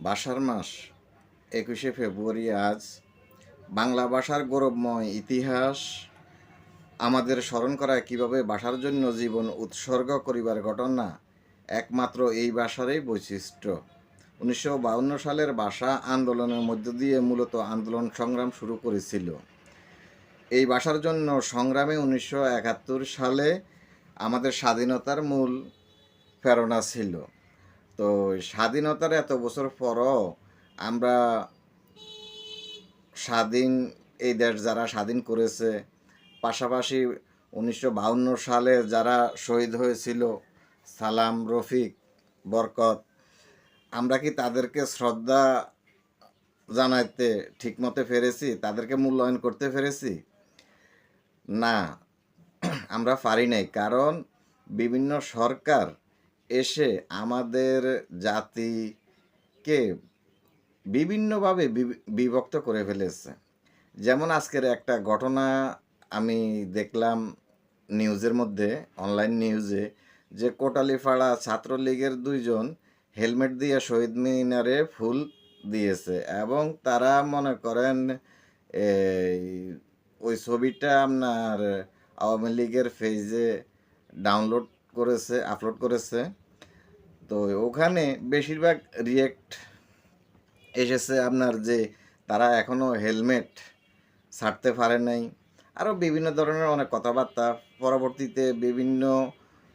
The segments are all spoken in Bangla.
ভাষার মাস, একুশে ফেব্রুয়ারি আজ। বাংলা ভাষার গৌরবময় ইতিহাস। আমাদের স্মরণ করা কীভাবে ভাষার জন্য জীবন উৎসর্গ করিবার ঘটনা, একমাত্র এই ভাষারই বৈশিষ্ট্য। উনিশশো সালের ভাষা আন্দোলনের মধ্য দিয়ে মূলত আন্দোলন সংগ্রাম শুরু করেছিল। এই ভাষার জন্য সংগ্রামে উনিশশো একাত্তর সালে আমাদের স্বাধীনতার মূল প্রেরণা ছিল। তো স্বাধীনতার এত বছর পরও আমরা স্বাধীন এই দেশ যারা স্বাধীন করেছে, পাশাপাশি উনিশশো সালে যারা শহীদ হয়েছিল, সালাম, রফিক, বরকত, আমরা কি তাদেরকে শ্রদ্ধা জানাইতে ঠিকমতো পেরেছি? তাদেরকে মূল্যায়ন করতে পেরেছি? না, আমরা পারি নাই। কারণ বিভিন্ন সরকার এসে আমাদের জাতিকে বিভিন্নভাবে বিভক্ত করে ফেলেছে। যেমন আজকের একটা ঘটনা আমি দেখলাম নিউজের মধ্যে, অনলাইন নিউজে, যে কোটালীপাড়া ছাত্রলীগের দুইজন হেলমেট দিয়ে শহীদ মিনারে ফুল দিয়েছে এবং তারা মনে করেন ওই ছবিটা আপনার আওয়ামী লীগের ফেজে ডাউনলোড করেছে আপলোড করেছে। তো ওখানে বেশিরভাগ রিয়েক্ট এসেছে আপনার যে তারা এখনও হেলমেট ছাড়তে পারে নাই। আরও বিভিন্ন ধরনের অনেক কথাবার্তা। পরবর্তীতে বিভিন্ন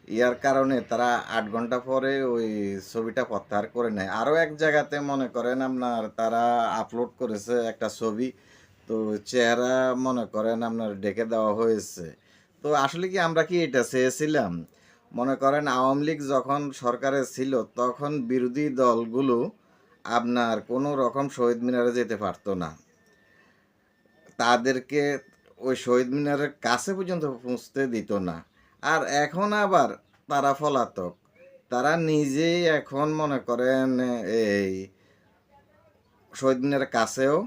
ইয়ার কারণে তারা আট ঘণ্টা পরে ওই ছবিটা প্রত্যাহার করে নেয়। আরও এক জায়গাতে মনে করেন আপনার তারা আপলোড করেছে একটা ছবি। তো চেহারা মনে করেন আপনার ডেকে দেওয়া হয়েছে। তো আসলে কি আমরা কি এটা চেয়েছিলাম? মনে করেন আওয়ামী লীগ যখন সরকারে ছিল, তখন বিরোধী দলগুলো আপনার কোনো রকম শহীদ মিনারে যেতে পারতো না। তাদেরকে ওই শহীদ মিনারের কাছে পর্যন্ত পৌঁছতে দিত না। আর এখন আবার তারা ফলাতক তারা নিজেই এখন মনে করেন এই শহীদ মিনারের কাছেও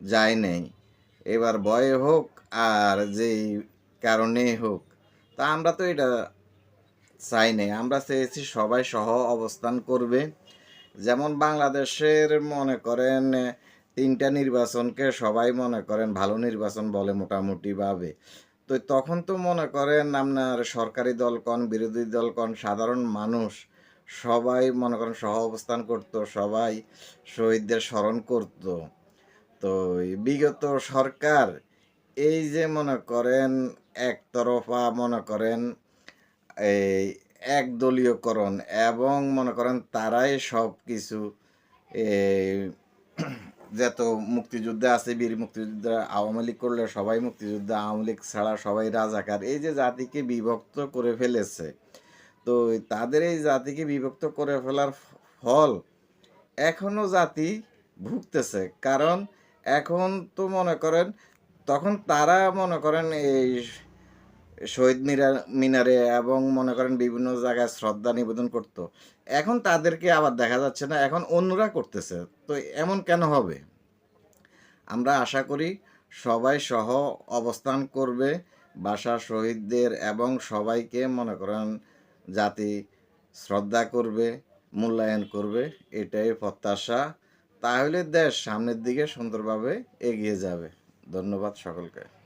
যায় নাই। এবার ভয়ে হোক আর যেই কারণেই হোক। তা আমরা তো এটা চাই নাই। আমরা চেয়েছি সবাই সহ অবস্থান করবে। যেমন বাংলাদেশের মনে করেন, তিনটা নির্বাচনকে সবাই মনে করেন ভালো নির্বাচন বলে মোটামুটিভাবে। তো তখন তো মনে করেন আপনার সরকারি দল কন, বিরোধী দল কন, সাধারণ মানুষ সবাই মনে করেন সহ অবস্থান করতো, সবাই শহীদদের স্মরণ করত। তো বিগত সরকার এই যে মনে করেন একতরফা মনে করেন এই একদলীয়করণ এবং মনে করেন তারাই সব কিছু যত মুক্তিযুদ্ধে আছে, বীর মুক্তিযোদ্ধা আওয়ামী লীগ করলে সবাই মুক্তিযোদ্ধা, আওয়ামী লীগ ছাড়া সবাই রাজাকার। এই যে জাতিকে বিভক্ত করে ফেলেছে, তো তাদের এই জাতিকে বিভক্ত করে ফেলার ফল এখনও জাতি ভুগতেছে। কারণ এখন তো মনে করেন, তখন তারা মনে করেন এই শহীদ মিরা, মিনারে এবং মনে করেন বিভিন্ন জায়গায় শ্রদ্ধা নিবেদন করত। এখন তাদেরকে আবার দেখা যাচ্ছে না, এখন অন্যরা করতেছে। তো এমন কেন হবে? আমরা আশা করি সবাই সহ অবস্থান করবে বাসা শহীদদের এবং সবাইকে মনে করেন জাতি শ্রদ্ধা করবে, মূল্যায়ন করবে, এটাই প্রত্যাশা। তাহলে দেশ সামনের দিকে সুন্দরভাবে এগিয়ে যাবে। ধন্যবাদ সকলকে।